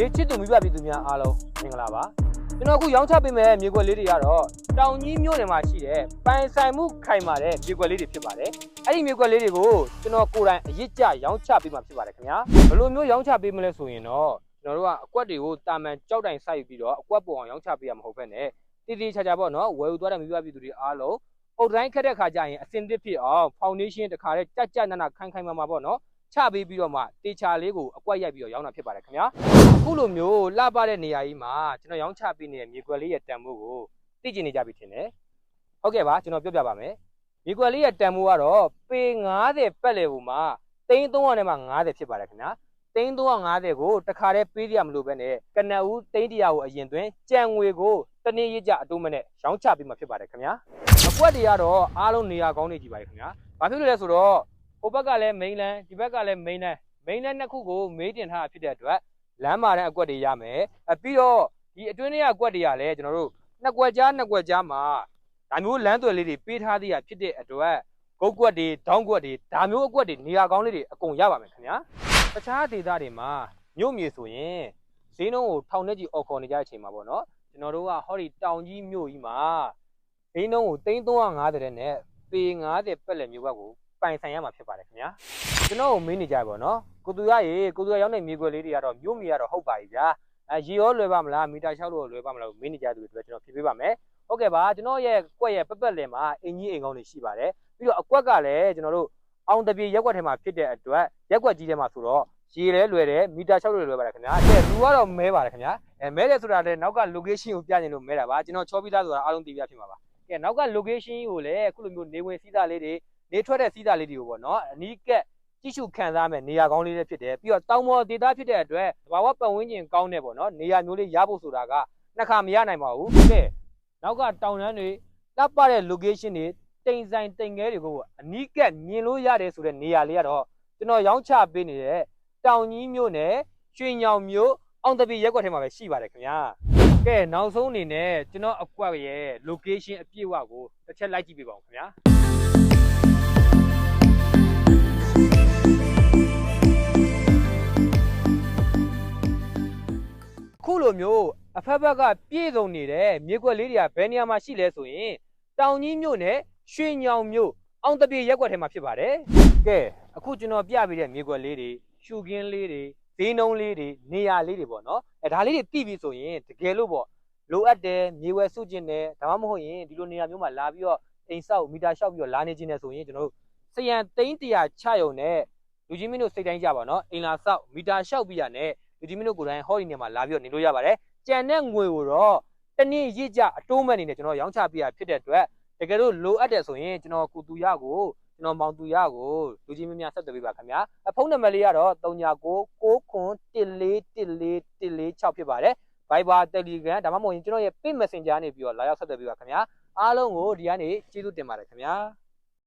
မြေချစ်သူမိဘပြည်သူများအားလုံးမင်္ဂလာပါကျွန်တော်အခုရောင်းချပေးမယ့်မြေကွက်လေးတွေကတော့တောင်ကြီးမြို့နယ်မှာရှိတဲ့ပိုင်ဆိုင်မှုခိုင်မာတဲ့မြေကွက်လေးတွေဖြစ်ပါတယ်အဲ့ဒီမြေကွက်လေးတွေကိုကျွန်တော်ကိုယ်တိုင်အရစ်ကျရောင်းချပေးမှာဖြစ်ပါတယ်ခင်ဗျာဘယ်လိုမျိုးရောင်းချပေးမလဲဆိုရင်တော့ကျွန်တော်တို့ကအကွက်တွေကိုတာမန်ကြောက်တိုင်စိုက်ပြီးတော့အကွက်ပုံအောင်ရောင်းချပေးရမှာမဟုတ်ဘဲနဲ့တည်တည်ချာချာပေါ့နော်ဝယ်ယူသွားတဲ့မိဘပြည်သူတွေအားလုံးအုတ်တိုင်းခက်တဲ့ခါကျရင်အစင်တစ်ဖြစ်အောင်ဖောင်ဒေးရှင်းတစ်ခါတည်းကြက်ကြက်နက်နက်ခိုင်ခိုင်မာမာပေါ့နော် ချပေးပြီးတော့မှတေချာလေးကိုအကွက်ရိုက်ပြီးတော့ရောင်းတာဖြစ်ပါတယ်ခင်ဗျာအခုလိုမျိုးလှပတဲ့နေရာကြီးမှာကျွန်တော်ရောင်းချပေးနေတဲ့မြေကွက်လေးရဲ့တန်ဖိုးကိုသိကျင်နေကြပြီထင်တယ်။ဟုတ်ကဲ့ပါကျွန်တော်ပြောပြပါမယ်။မြေကွက်လေးရဲ့တန်ဖိုးကတော့ပေ90ပတ်လည်ပုံမှာ3300နဲ့မှ90ဖြစ်ပါတယ်ခင်ဗျာ။3350ကိုတခါတည်းပေးရမလို့ပဲနဲ့ကနဦး300ကိုအရင်သွင်းကြံငွေကိုတနည်းရကြအတိုးမနဲ့ရောင်းချပေးမှာဖြစ်ပါတယ်ခင်ဗျာ။အကွက်တွေကတော့အားလုံးနေရာကောင်းနေကြပါလေခင်ဗျာ။ဘာဖြစ်လို့လဲဆိုတော့ ဟိုဘက်ကလည်း main land ဒီဘက်ကလည်း main land main land နှစ်ခုကိုမေးတင်ထားတာဖြစ်တဲ့အတွက်လမ်းမာတဲ့အကွက်တွေရမယ်အပြီးတော့ဒီအတွင်းထဲကအကွက်တွေကလည်းကျွန်တော်တို့နှစ်ကွက်ကြားနှစ်ကွက်ကြားမှာဒါမျိုးလမ်းသွယ်လေးတွေပေးထားသေးရဖြစ်တဲ့အတွက်ဂုတ်ကွက်တွေဒေါင်းကွက်တွေဒါမျိုးအကွက်တွေနေရာကောင်းလေးတွေအကုန်ရပါမယ်ခင်ဗျာတခြားဒေသတွေမှာမြို့မြေဆိုရင်ဈေးနှုန်းကိုထောင်နဲ့ကြီးအော်ခေါ်နေကြတဲ့အချိန်မှာပေါ့နော်ကျွန်တော်တို့ကဟောဒီတောင်ကြီးမြို့ကြီးမှာဈေးနှုန်းကို3350တဲ့နဲ့ပေ90ပက်လက်မျိုးဘက်ကို ပိုင်ဆိုင်ရမှာဖြစ်ပါတယ်ခင်ဗျာကျွန်တော်ကိုမေးနေကြပါတော့ကိုသူရရေကိုသူရရောက်တဲ့မြေခွက်လေးတွေကတော့မြို့မြေကတော့ဟုတ်ပါပြီဗျာအဲရေရောလွယ်ပါမလားမီတာ6လို့လွယ်ပါမလားမေးနေကြသူတွေအတွက်ကျွန်တော်ဖြေပေးပါမယ်ဟုတ်ကဲ့ပါကျွန်တော်ရဲ့ကွက်ရဲ့ပက်ပက်လင်မှာအင်ကြီးအိမ်ကောင်းတွေရှိပါတယ်ပြီးတော့အကွက်ကလည်းကျွန်တော်တို့အောင်တပြေရက်ကွက်ထဲမှာဖြစ်တဲ့အတွက်ရက်ကွက်ကြီးထဲမှာဆိုတော့ရေလဲလွယ်တယ်မီတာ6လို့လွယ်ပါတယ်ခင်ဗျာတဲ့လူကတော့မဲပါတယ်ခင်ဗျာအဲမဲတယ်ဆိုတာလည်းနောက်က location ကိုပြနေလို့မဲတာပါကျွန်တော်ချောပြီးသားဆိုတာအားလုံးသိပြဖြစ်မှာပါကဲနောက်က location ကိုလည်းအခုလိုမျိုးနေဝင်စီးသားလေးတွေ နေထွက်တဲ့စီးသားလေးတွေကိုပေါ့နော်အနီးကက်ကြည့်ရှုခံစားမဲ့နေရာကောင်းလေးတွေဖြစ်တယ်ပြီးတော့တောင်ပေါ်ဒေသဖြစ်တဲ့အတွက်သဘာဝပတ်ဝန်းကျင်ကောင်းတဲ့ပေါ့နော်နေရာမျိုးလေးရဖို့ဆိုတာကနှစ်ခါမရနိုင်ပါဘူးကဲနောက်ကတောင်တန်းတွေတပ်ပတဲ့ location တွေတိမ်ဆိုင်တိမ်ငဲတွေကိုအနီးကပ်မြင်လို့ရတယ်ဆိုတဲ့နေရာလေးကတော့ကျွန်တော်ရောင်းချပေးနေတဲ့တောင်ကြီးမြို့နယ်ရွှေညောင်မြို့အောင်တပီရက်ကွက်ထဲမှာပဲရှိပါတယ်ခင်ဗျာကဲနောက်ဆုံးအနေနဲ့ကျွန်တော်အကွက်ရဲ့ location အပြည့်အဝကိုတစ်ချက်လိုက်ကြည့်ပေးပါဦးခင်ဗျာ လိုမျိုးအဖက်ဖက်ကပြည့်စုံနေတဲ့မြေကွက်လေးတွေကဘယ်နေရာမှာရှိလဲဆိုရင်တောင်ကြီးမြို့နယ်ရွှေညောင်မြို့အောင်တပြေရက်ကွက်ထဲမှာဖြစ်ပါတယ်။ကဲအခုကျွန်တော်ပြပေးတဲ့မြေကွက်လေးတွေရှူကင်းလေးတွေဈေးနှုန်းလေးတွေနေရာလေးတွေပေါ့နော်။အဲဒါလေးတွေသိပြီဆိုရင်တကယ်လို့ပေါ့လိုအပ်တယ်မြေဝယ်စုကျင်တယ်ဒါမှမဟုတ်ရင်ဒီလိုနေရာမျိုးမှာလာပြီးတော့အိမ်ဆောက်မီတာလျှောက်ပြီးတော့လာနေခြင်းနဲ့ဆိုရင်ကျွန်တော်တို့စရန်သိန်းတရာချရုံနဲ့လူကြီးမင်းတို့စိတ်တိုင်းကြပါနော်အိမ်လာဆောက်မီတာလျှောက်ပြီးရနဲ့ လူကြီးမင်းတို့ကိုယ်တိုင်ဟောဒီနေရာမှာလာပြီးတော့နေလို့ရပါတယ်ကြံတဲ့ငွေကိုတော့တနေ့ရစ်ကြအတိုးမဲ့အနေနဲ့ကျွန်တော်ရောင်းချပေးရဖြစ်တဲ့အတွက်တကယ်လို့လိုအပ်တယ်ဆိုရင်ကျွန်တော်ကိုတူရကိုကျွန်တော်မောင်တူရကိုလူကြီးမင်းများဆက်သွယ်ပေးပါခင်ဗျာအဖုန်းနံပါတ်လေးကတော့3996ခွန်1414146ဖြစ်ပါတယ် Viber Telegram ဒါမှမဟုတ်ရင်ကျွန်တော်ရဲ့ Pay Messenger ကနေပြီးတော့လာရောက်ဆက်သွယ်ပေးပါခင်ဗျာအားလုံးကိုဒီကနေကျေးဇူးတင်ပါတယ်ခင်ဗျာ